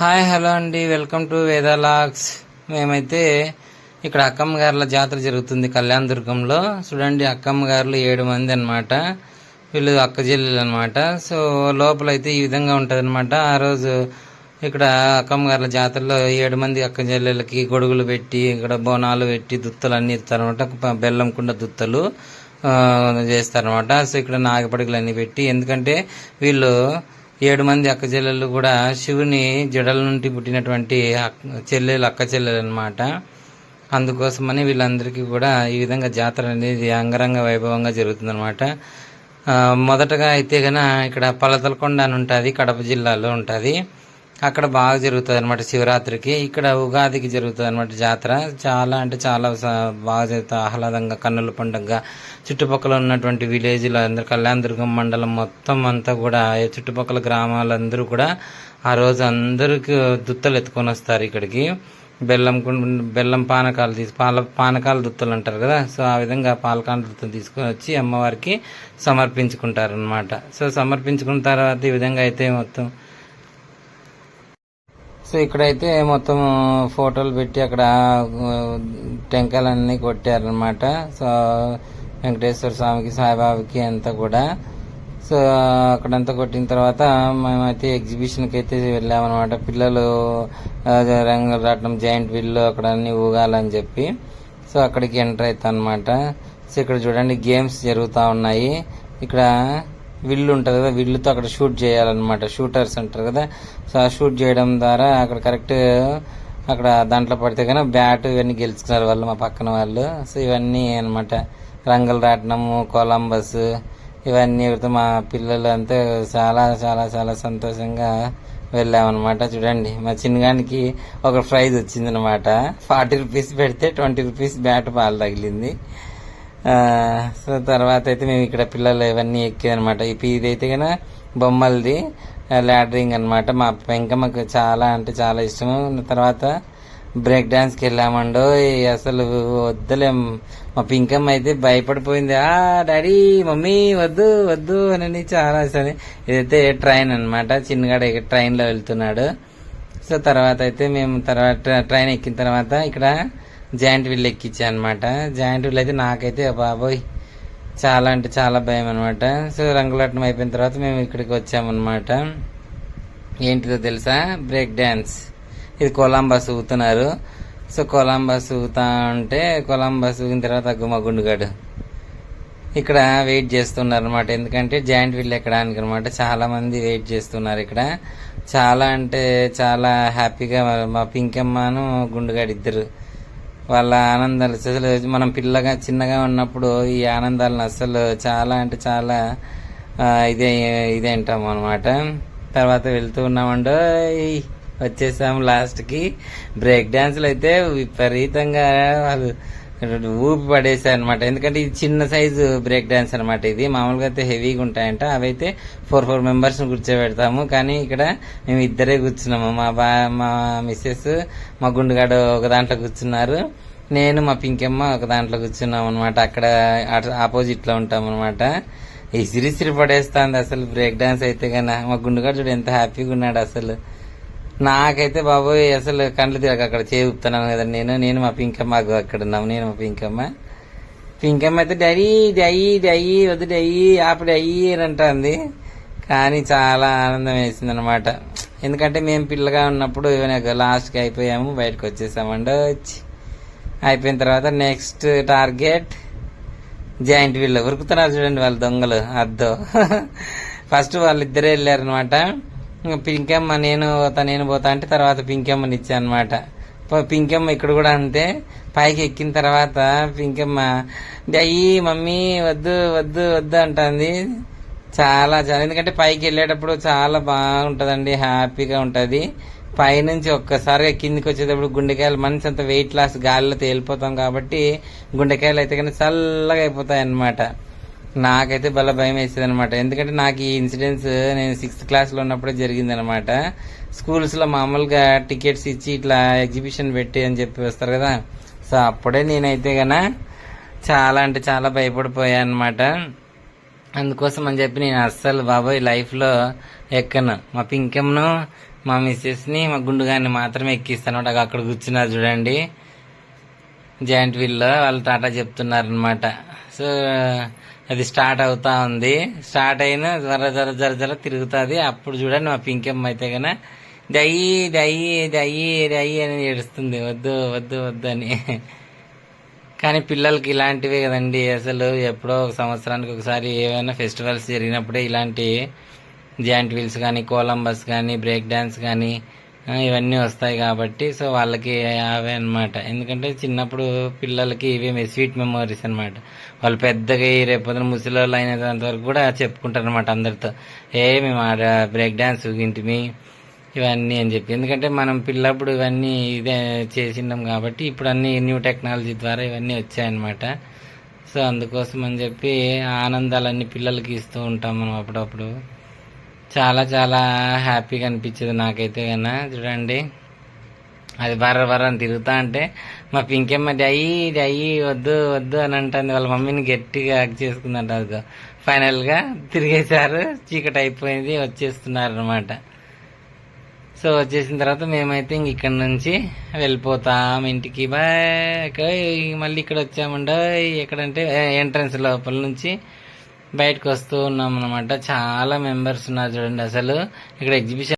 Hi hello అండి. Welcome to వేదాలాక్స్ మేమైతే ఇక్కడ అక్కమ్మ గారుల జాతర జరుగుతుంది కళ్యాణ దుర్గంలో. చూడండి అక్కమ్మ గారులు ఏడు మంది అన్నమాట. వీళ్ళు అక్క చెల్లెలు అనమాట సో లోపల అయితే ఈ విధంగా ఉంటుంది అనమాట ఆ రోజు ఇక్కడ అక్కమ్మ గారుల జాతరలో ఏడు మంది అక్క చెల్లెలకి గొడుగులు పెట్టి ఇక్కడ బోనాలు పెట్టి దుత్తలు అన్నీ ఇస్తారనమాట బెల్లం కుండ దుత్తలు చేస్తారనమాట సో ఇక్కడ నాగపడికలు అన్నీ పెట్టి ఎందుకంటే వీళ్ళు ఏడు మంది అక్క చెల్లెళ్ళు కూడా శివుని జడల నుండి పుట్టినటువంటి అక్క- చెల్లెలు అక్క చెల్లెలు అనమాట అందుకోసమని వీళ్ళందరికీ కూడా ఈ విధంగా జాతర అనేది అంగరంగ వైభవంగా జరుగుతుందన్నమాట. మొదటగా అయితే గన ఇక్కడ పలతలకొండ అని ఉంటుంది కడప జిల్లాలో ఉంటుంది. అక్కడ బాగా జరుగుతుంది అనమాట శివరాత్రికి. ఇక్కడ ఉగాదికి జరుగుతుంది అనమాట జాతర. చాలా అంటే చాలా బాగా జరుగుతుంది ఆహ్లాదంగా కన్నుల పండుగ చుట్టుపక్కల ఉన్నటువంటి విలేజ్లో అందరు కళ్యాణదుర్గం మండలం మొత్తం అంతా కూడా చుట్టుపక్కల గ్రామాలందరూ కూడా ఆ రోజు అందరికీ దుత్తలు ఎత్తుకొని వస్తారు ఇక్కడికి. బెల్లం కుండ- బెల్లం పానకాలు తీసి పాల పానకాల దుత్తలు అంటారు కదా. సో ఆ విధంగా పాలకాల దుత్తలు తీసుకొని వచ్చి అమ్మవారికి సమర్పించుకుంటారు అనమాట సో సమర్పించుకున్న తర్వాత ఈ విధంగా అయితే మొత్తం సో ఇక్కడైతే మొత్తం ఫోటోలు పెట్టి అక్కడ టెంకాయలన్నీ కొట్టారనమాట సో వెంకటేశ్వర స్వామికి సాయిబాబాకి అంతా కూడా. సో అక్కడంతా కొట్టిన తర్వాత మేమైతే ఎగ్జిబిషన్కి అయితే వెళ్ళామన్నమాట. పిల్లలు రంగరాటం జాయింట్ వీళ్ళు అక్కడ అన్ని ఊగాలని చెప్పి. సో అక్కడికి ఎంటర్ అవుతా అనమాట సో ఇక్కడ చూడండి గేమ్స్ జరుగుతూ ఉన్నాయి. ఇక్కడ విల్లు ఉంటుంది కదా విల్లుతో అక్కడ షూట్ చేయాలన్నమాట. షూటర్స్ అంటారు కదా. సో ఆ షూట్ చేయడం ద్వారా అక్కడ కరెక్ట్ అక్కడ దాంట్లో పడితే కానీ బ్యాట్ ఇవన్నీ గెలుచుకున్నారు వాళ్ళు మా పక్కన వాళ్ళు. సో ఇవన్నీ అన్నమాట. రంగుల రాట్నము కొలంబస్ ఇవన్నీ పెడితే మా పిల్లలు అంతా చాలా చాలా చాలా సంతోషంగా వెళ్ళామన్నమాట. చూడండి మా చిన్నగానికి ఒక ప్రైజ్ వచ్చిందనమాట ఫార్టీ రూపీస్ పెడితే ట్వంటీ రూపీస్ బ్యాట్ పాలు తగిలింది. సో తర్వాత అయితే మేము ఇక్కడ పిల్లలు ఇవన్నీ ఎక్కేదనమాట ఇప్పుడు ఇదైతే కనుక బొమ్మలది లాడరింగ్ అన్నమాట. మా వెంకమ్మకు చాలా అంటే చాలా ఇష్టము. తర్వాత బ్రేక్ డాన్స్కి వెళ్ళామండో అసలు వద్దులేం. మా పింకమ్మ అయితే భయపడిపోయింది. ఆ డాడీ మమ్మీ వద్దు వద్దు అని చాలా సరే ఇదైతే ట్రైన్ అనమాట చిన్నగాడ ట్రైన్లో వెళ్తున్నాడు. సో తర్వాత అయితే మేము తర్వాత ట్రైన్ ఎక్కిన తర్వాత ఇక్కడ జాయింట్ వీల్ ఎక్కించా అనమాట జాయింట్ వీల్ అయితే నాకైతే బాబోయ్ చాలా అంటే చాలా భయం అనమాట సో రంగులట్నం అయిపోయిన తర్వాత మేము ఇక్కడికి వచ్చామన్నమాట. ఏంటిదో తెలుసా? బ్రేక్ డ్యాన్స్ ఇది కొలంబస్ ఊతున్నారు సో కొలంబస్ ఊతా ఉంటే కొలంబస్ ఊగిన తర్వాత గుమ్మ గుండుగాడు. ఇక్కడ వెయిట్ చేస్తున్నారు అనమాట ఎందుకంటే జాయింట్ వీల్ ఎక్కడానికి అనమాట చాలా మంది వెయిట్ చేస్తున్నారు ఇక్కడ. చాలా అంటే చాలా హ్యాపీగా మా పింకమ్మను గుండుగాడు ఇద్దరు. వాళ్ళ ఆనందాలు. అసలు మనం పిల్లగా చిన్నగా ఉన్నప్పుడు ఈ ఆనందాలను అసలు చాలా అంటే చాలా ఇదే ఇదే అంటాం అనమాట తర్వాత వెళ్తూ ఉన్నామండో వచ్చేసాం లాస్ట్కి బ్రేక్ డ్యాన్స్లు అయితే విపరీతంగా వాళ్ళు ఊపి పడేసాయి అనమాట ఎందుకంటే ఇది చిన్న సైజు బ్రేక్ డాన్స్ అనమాట ఇది. మామూలుగా అయితే హెవీగా ఉంటాయంట. అవైతే ఫోర్ ఫోర్ మెంబర్స్ కూర్చోబెడతాము. కానీ ఇక్కడ మేము ఇద్దరే కూర్చున్నాము. మా బా మా మిస్సెస్ మా గుండుగాడు ఒక దాంట్లో కూర్చున్నారు. నేను మా పింకమ్మ ఒక దాంట్లో కూర్చున్నాం అనమాట అక్కడ ఆపోజిట్లో ఉంటాం అనమాట ఇసిరిసిరి పడేస్తుంది అసలు బ్రేక్ డాన్స్ అయితే కన్నా మా గుండుగాడు చూడు ఎంత హ్యాపీగా ఉన్నాడు అసలు. నాకైతే బాబోయ్ అసలు కండ్లు తిరగ అక్కడ చేపుతున్నాను కదా నేను. నేను మా పింకమ్మ అక్కడ ఉన్నాము. నేను మా పింకమ్మ. పింకమ్మ అయితే డయ్యి డయ్యి డయ్యి వద్దు డయ్యి ఆపు అయ్యి అని అంటుంది. కానీ చాలా ఆనందం వేసింది అనమాట ఎందుకంటే మేము పిల్లగా ఉన్నప్పుడు లాస్ట్కి అయిపోయాము బయటకు వచ్చేసామండి వచ్చి అయిపోయిన తర్వాత నెక్స్ట్ టార్గెట్ జాయింట్ వీళ్ళు ఉరుకుతున్నారు చూడండి వాళ్ళ దొంగలు అద్దో. ఫస్ట్ వాళ్ళిద్దరే వెళ్ళారనమాట ఇంకా పింకమ్మ నేను పోతా నేను పోతా అంటే తర్వాత పింకమ్మని ఇచ్చా అనమాట పింకమ్మ ఇక్కడ కూడా అంతే. పైకి ఎక్కిన తర్వాత పింకమ్మ అయ్యి మమ్మీ వద్దు వద్దు వద్దు అంటుంది. చాలా చాలా ఎందుకంటే పైకి వెళ్ళేటప్పుడు చాలా బాగుంటుందండి హ్యాపీగా ఉంటుంది. పైనుంచి ఒక్కసారిగా కిందికి వచ్చేటప్పుడు గుండెకాయలు మనిషి అంత వెయిట్ లాస్ గాలిలో తేలిపోతాం కాబట్టి గుండెకాయలు అయితే కానీ చల్లగా అయిపోతాయి అన్నమాట నాకైతే భలే భయం వేసేది అనమాట ఎందుకంటే నాకు ఈ ఇన్సిడెంట్స్ నేను సిక్స్త్ క్లాస్లో ఉన్నప్పుడే జరిగింది అనమాట స్కూల్స్లో మామూలుగా టికెట్స్ ఇచ్చి ఇట్లా ఎగ్జిబిషన్ పెట్టి అని చెప్పి వస్తారు కదా. సో అప్పుడే నేనైతే గన చాలా అంటే చాలా భయపడిపోయాను అనమాట అందుకోసం అని చెప్పి నేను అస్సలు బాబోయ్ లైఫ్లో ఎక్కను. మా పింకమ్ను మా మిస్సెస్ని మా గుండుగాన్ని మాత్రమే ఎక్కిస్తాను. అక్కడ కూర్చున్నారు చూడండి. జాయింట్ వీల్లో వాళ్ళు టాటా చెప్తున్నారు అనమాట సో అది స్టార్ట్ అవుతా ఉంది. స్టార్ట్ అయిన జర జర జర జర తిరుగుతుంది. అప్పుడు చూడండి మా పింకెమ్మ అయితే కన దయ్యి దయ్యి దయ్యి దయ్యి అని ఏడుస్తుంది. వద్దు వద్దు వద్దు అని. కానీ పిల్లలకి ఇలాంటివే కదండి. అసలు ఎప్పుడో ఒక సంవత్సరానికి ఒకసారి ఏమైనా ఫెస్టివల్స్ జరిగినప్పుడే ఇలాంటి జాయింట్ వీల్స్ కానీ కోలంబస్ కానీ బ్రేక్ డ్యాన్స్ కానీ ఇవన్నీ వస్తాయి కాబట్టి సో వాళ్ళకి అవే అన్నమాట. ఎందుకంటే చిన్నప్పుడు పిల్లలకి ఇవే స్వీట్ మెమోరీస్ అనమాట వాళ్ళు పెద్దగా ఈ రేపొద్దున పొద్దున ముసలి వాళ్ళు అయినంత వరకు కూడా చెప్పుకుంటారు అనమాట అందరితో. ఏ మేము ఆడ బ్రేక్ డ్యాన్స్ ఇంటిమి ఇవన్నీ అని చెప్పి. ఎందుకంటే మనం పిల్లప్పుడు ఇవన్నీ ఇదే చేసినాం కాబట్టి ఇప్పుడు అన్ని న్యూ టెక్నాలజీ ద్వారా ఇవన్నీ వచ్చాయన్నమాట. సో అందుకోసం అని చెప్పి ఆనందాలన్నీ పిల్లలకి ఇస్తూ ఉంటాం మనం అప్పుడప్పుడు. చాలా చాలా హ్యాపీగా అనిపించేది నాకైతే కన్నా చూడండి. అది బర్ర బర్ర అని తిరుగుతా అంటే మా పింకెమ్మ డయ్యి డయ్యి వద్దు వద్దు అని అంటుంది. వాళ్ళ మమ్మీని గట్టిగా హక్ చేసుకుందంట అదిగో. ఫైనల్గా తిరిగేశారు. చీకటి అయిపోయింది వచ్చేస్తున్నారు అనమాట సో వచ్చేసిన తర్వాత మేమైతే ఇంక ఇక్కడ నుంచి వెళ్ళిపోతాం ఇంటికి. బాయ్ మళ్ళీ ఇక్కడ వచ్చామండ ఎక్కడంటే ఎంట్రన్స్ లోపల నుంచి బయటకు వస్తూ ఉన్నాం అనమాట చాలా మెంబర్స్ ఉన్నారు చూడండి అసలు. ఇక్కడ ఎగ్జిబిషన్